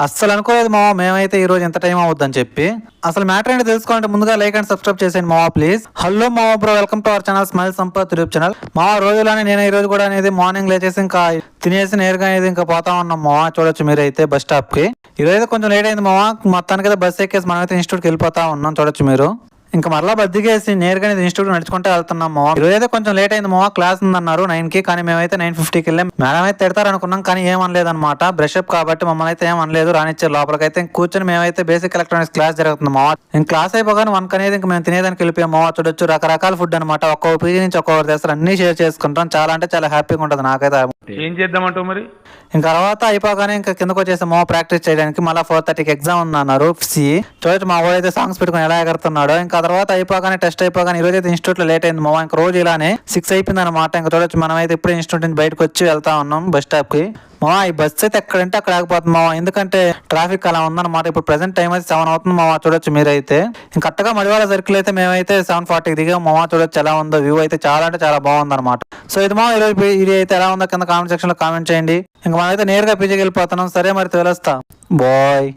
అస్సలు అనుకోలేదు మావా మేమైతే ఈ రోజు ఎంత టైం అవుద్దని చెప్పి. అసలు మ్యాటర్ ఏంటి తెలుసుకోవాలంటే ముందుగా లైక్ అండ్ సబ్స్క్రైబ్ చేసేయండి మావా ప్లీజ్. హలో మామ bro welcome to our channel smile Sampath YouTube channel. మా రోజులోనే నేను ఈ రోజు కూడా అనేది మార్నింగ్ లేచేసి ఇంకా తినేసి నేరుగా అనేది ఇంకా పోతా ఉన్నాం మావా చూడొచ్చు మీరు అయితే బస్ స్టాప్కి ఈరోజు కొంచెం లేట్ అయింది మావా మొత్తానికి అయితే బస్ ఎక్కేసి మనమైతే ఇన్స్టిట్యూట్కి వెళ్ళిపోతా ఉన్నాం చూడొచ్చు మీరు. ఇంకా మరలా బద్దిగేసి నేరుగా ఇన్స్టిట్యూట్ నడుచుకుంటే వెళ్తున్నాం మావా. ఈరోజు అయితే కొంచెం లేట్ అయింది మావా. క్లాస్ ఉందన్నారు నైన్కి కానీ మేమైతే నైన్ ఫిఫ్టీకి వెళ్ళాం. మేడం అయితే తిడతారు అనుకున్నాం కానీ ఏమనలేదు అనమాట బ్రష్ అప్ కాబట్టి మమ్మల్ని అయితే ఏమనలేదు రానిచ్చారు లోపలికి అయితే. కూర్చొని మేమైతే బేసిక్ ఎలక్ట్రానిక్స్ క్లాస్ జరుగుతుంది మావా. ఇంక క్లాస్ అయిపోగానే వన్ అనేది ఇంక మేము తినేదానికి వెళ్ళిపోయాం మావా. చూడొచ్చు రకరకాల ఫుడ్ అనమాట ఒక్కొక్క పీజీ నుంచి ఒక్కొక్కరు తెస్తారు. అన్ని షేర్ చేసుకుంటాం. చాలా అంటే చాలా హ్యాపీగా ఉంటుంది నాకైతే. ఏం చేద్దామంటావు మరి? ఇంకా తర్వాత అయిపోగానే ఇంకా కిందకు వచ్చేసి మా ప్రాక్టీస్ చేయడానికి. మళ్ళీ ఫోర్ థర్టీకి ఎగ్జామ్ ఉంది అన్నారు సి చూడొచ్చు మా వాడు అయితే సాంగ్స్ పెట్టుకుని ఎలా ఎగరుతున్నాడో. ఇంకా తర్వాత అయిపోగానే టెస్ట్ అయిపోగానే ఈరోజు రోజు అయితే ఇన్స్టిట్యూట్ లేట్ అయింది. మా ఇంకా రోజు ఇలానే సిక్స్ అయిపోయింది అనమాట ఇంకా చూడొచ్చు. మనం అయితే ఇప్పుడు ఇన్స్టిట్యూట్ నుంచి బయటకు వచ్చి వెళ్తా ఉన్నాం బస్ స్టాప్కి. మా ఈ బస్ అయితే ఎక్కడంటే అక్కడ ఆగిపోతుంది మావా ఎందుకంటే ట్రాఫిక్ అలా ఉందన్నమాట. ఇప్పుడు ప్రెసెంట్ టైం అయితే సెవెన్ అవుతుంది మావా చూడొచ్చు మీరైతే. ఇంకా కరెక్ట్గా మడివాళ్ళ సర్కిల్ అయితే మేమైతే సెవెన్ ఫార్టీకి దిగాం. మావా చూడొచ్చు ఎలా ఉందో. వ్యూ అయితే చాలా అంటే చాలా బాగుంది అనమాట సో ఇది మా ఈరోజు ఇది అయితే ఎలా ఉందో కింద కామెంట్ సెక్షన్లో కామెంట్ చేయండి. ఇంకా మనమైతే నేరుగా పీజీకి వెళ్ళిపోతున్నాం. సరే మరి తెలుస్తా. బాయ్